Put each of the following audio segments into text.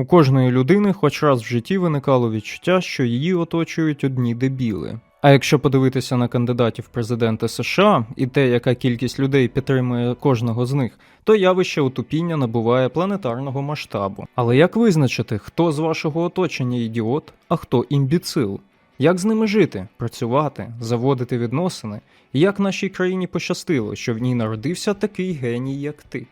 У кожної людини хоч раз в житті виникало відчуття, що її оточують одні дебіли. А якщо подивитися на кандидатів в президенти США і те, яка кількість людей підтримує кожного з них, то явище утупіння набуває планетарного масштабу. Але як визначити, хто з вашого оточення ідіот, а хто імбіцил? Як з ними жити, працювати, заводити відносини? І як нашій країні пощастило, що в ній народився такий геній, як ти?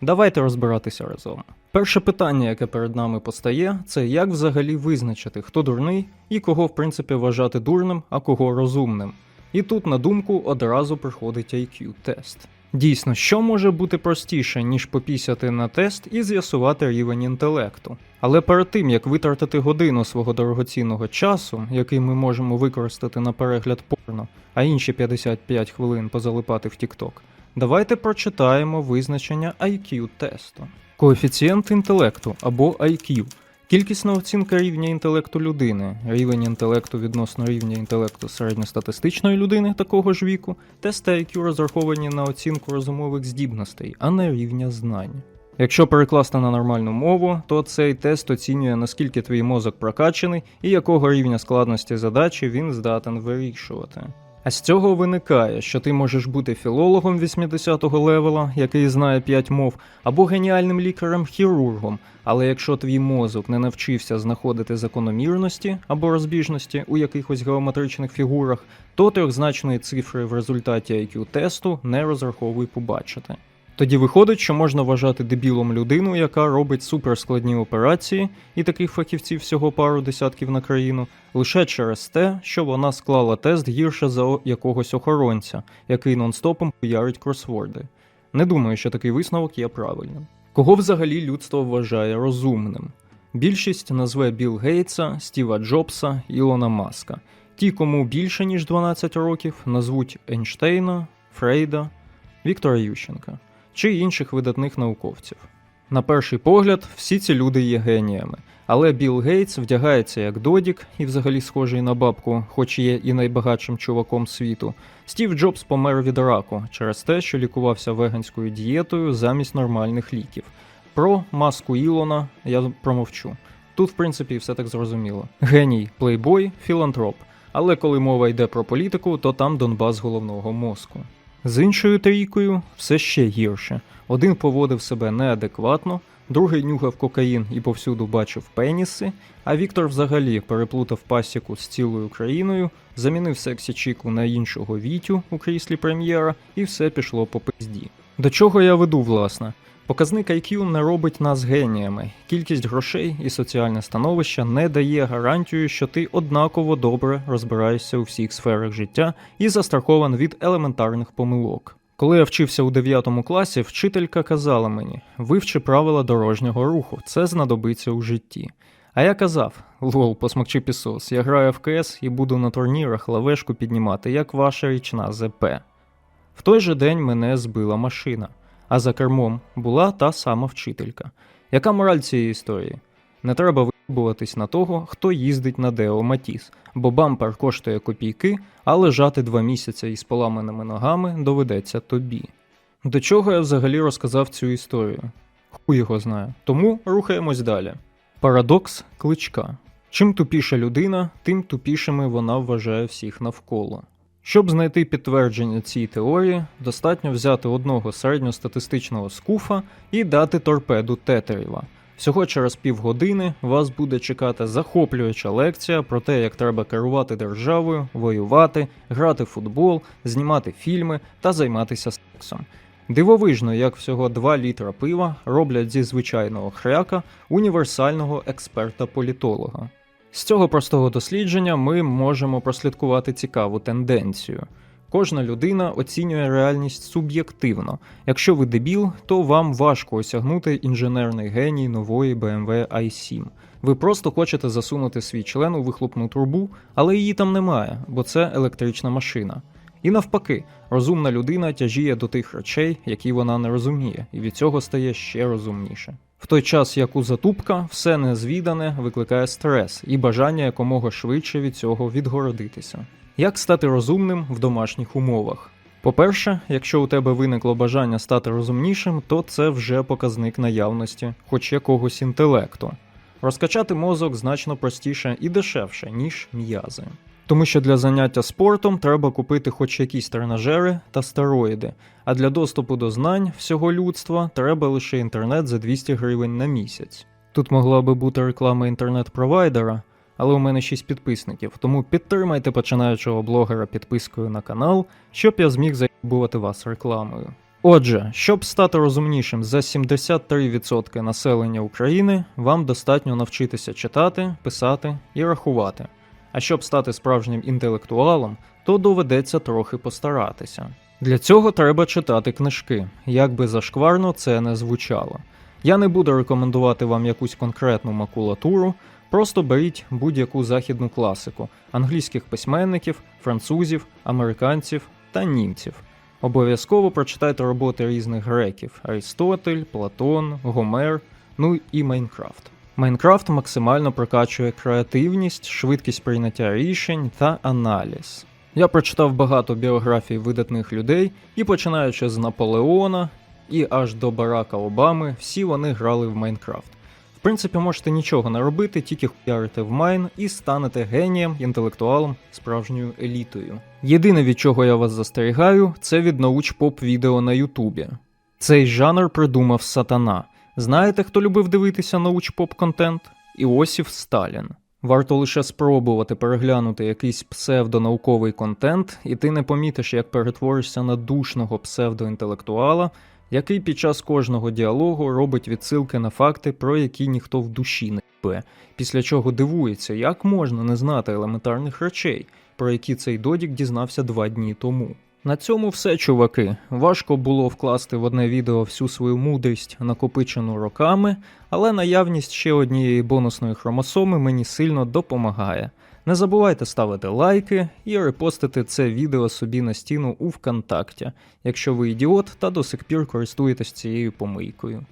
Давайте розбиратися разом. Перше питання, яке перед нами постає, це як взагалі визначити, хто дурний і кого в принципі вважати дурним, а кого розумним. І тут на думку одразу приходить IQ-тест. Дійсно, що може бути простіше, ніж попісяти на тест і з'ясувати рівень інтелекту. Але перед тим як витратити годину свого дорогоцінного часу, який ми можемо використати на перегляд порно, а інші 55 хвилин позалипати в TikTok, давайте прочитаємо визначення IQ-тесту. Коефіцієнт інтелекту або IQ Кількісна оцінка рівня інтелекту людини, рівень інтелекту відносно рівня інтелекту середньостатистичної людини такого ж віку, тести IQ розраховані на оцінку розумових здібностей, а не рівня знань. Якщо перекласти на нормальну мову, то цей тест оцінює наскільки твій мозок прокачаний і якого рівня складності задачі він здатен вирішувати. А з цього виникає, що ти можеш бути філологом 80-го левела, який знає 5 мов, або геніальним лікарем-хірургом, але якщо твій мозок не навчився знаходити закономірності або розбіжності у якихось геометричних фігурах, то трьохзначної цифри в результаті IQ-тесту не розраховуй побачити. Тоді виходить, що можна вважати дебілом людину, яка робить суперскладні операції, і таких фахівців всього пару десятків на країну, лише через те, що вона склала тест гірше за якогось охоронця, який нон-стопом піярить кросворди. Не думаю, що такий висновок є правильним. Кого взагалі людство вважає розумним? Більшість назве Білл Гейтса, Стіва Джобса, Ілона Маска. Ті, кому більше ніж 12 років, назвуть Ейнштейна, Фрейда, Віктора Ющенка чи інших видатних науковців. На перший погляд, всі ці люди є геніями, але Білл Гейтс вдягається як додік і взагалі схожий на бабку, хоч є і найбагатшим чуваком світу. Стів Джобс помер від раку через те, що лікувався веганською дієтою замість нормальних ліків. Про маску Ілона я промовчу. Тут, в принципі, все так зрозуміло. Геній, плейбой, філантроп. Але коли мова йде про політику, то там Донбас головного мозку. З іншою трійкою все ще гірше. Один поводив себе неадекватно, другий нюхав кокаїн і повсюду бачив пеніси, а Віктор взагалі переплутав пасіку з цілою країною, замінив сексі Чіку на іншого Вітю у кріслі прем'єра, і все пішло по пизді. До чого я веду, власне? Показник IQ не робить нас геніями. Кількість грошей і соціальне становище не дає гарантію, що ти однаково добре розбираєшся у всіх сферах життя і застрахований від елементарних помилок. Коли я вчився у 9 класі, вчителька казала мені: вивчи правила дорожнього руху, це знадобиться у житті. А я казав: лол, посмокчи пісос, я граю в КС і буду на турнірах лавешку піднімати, як ваша річна ЗП. В той же день мене збила машина, а за кермом була та сама вчителька. Яка мораль цієї історії? Не треба вибуватись на того, хто їздить на Део Матіс, бо бампер коштує копійки, а лежати два місяці із поламаними ногами доведеться тобі. До чого я взагалі розказав цю історію? Хуй його знає. Тому рухаємось далі. Парадокс кличка. Чим тупіша людина, тим тупішими вона вважає всіх навколо. Щоб знайти підтвердження цій теорії, достатньо взяти одного середньостатистичного скуфа і дати торпеду Тетерєва. Всього через півгодини вас буде чекати захоплююча лекція про те, як треба керувати державою, воювати, грати в футбол, знімати фільми та займатися сексом. Дивовижно, як всього 2 літра пива роблять зі звичайного хряка універсального експерта-політолога. З цього простого дослідження ми можемо прослідкувати цікаву тенденцію. Кожна людина оцінює реальність суб'єктивно. Якщо ви дебіл, то вам важко осягнути інженерний геній нової BMW i7. Ви просто хочете засунути свій член у вихлопну трубу, але її там немає, бо це електрична машина. І навпаки, розумна людина тяжіє до тих речей, які вона не розуміє, і від цього стає ще розумніше. В той час, як у затупка, все незвідане викликає стрес і бажання якомога швидше від цього відгородитися. Як стати розумним в домашніх умовах? По-перше, якщо у тебе виникло бажання стати розумнішим, то це вже показник наявності хоч якогось інтелекту. Розкачати мозок значно простіше і дешевше, ніж м'язи. Тому що для заняття спортом треба купити хоч якісь тренажери та стероїди, а для доступу до знань всього людства треба лише інтернет за 200 гривень на місяць. Тут могла би бути реклама інтернет-провайдера, але у мене 6 підписників, тому підтримайте починаючого блогера підпискою на канал, щоб я зміг заїбувати вас рекламою. Отже, щоб стати розумнішим за 73% населення України, вам достатньо навчитися читати, писати і рахувати. А щоб стати справжнім інтелектуалом, то доведеться трохи постаратися. Для цього треба читати книжки, як би зашкварно це не звучало. Я не буду рекомендувати вам якусь конкретну макулатуру, просто беріть будь-яку західну класику англійських письменників, французів, американців та німців. Обов'язково прочитайте роботи різних греків: Аристотель, Платон, Гомер, ну і Майнкрафт. Майнкрафт максимально прокачує креативність, швидкість прийняття рішень та аналіз. Я прочитав багато біографій видатних людей, і починаючи з Наполеона і аж до Барака Обами, всі вони грали в Майнкрафт. В принципі, можете нічого не робити, тільки хуярите в майн і станете генієм, інтелектуалом, справжньою елітою. Єдине, від чого я вас застерігаю, це від науч-поп відео на Ютубі. Цей жанр придумав сатана. Знаєте, хто любив дивитися науч-поп контент? Іосіф Сталін. Варто лише спробувати переглянути якийсь псевдонауковий контент, і ти не помітиш, як перетворишся на душного псевдоінтелектуала, який під час кожного діалогу робить відсилки на факти, про які ніхто в душі не пе, після чого дивується, як можна не знати елементарних речей, про які цей додік дізнався два дні тому. На цьому все, чуваки. Важко було вкласти в одне відео всю свою мудрість, накопичену роками, але наявність ще однієї бонусної хромосоми мені сильно допомагає. Не забувайте ставити лайки і репостити це відео собі на стіну у ВКонтакті, якщо ви ідіот та до сих пір користуєтесь цією помийкою.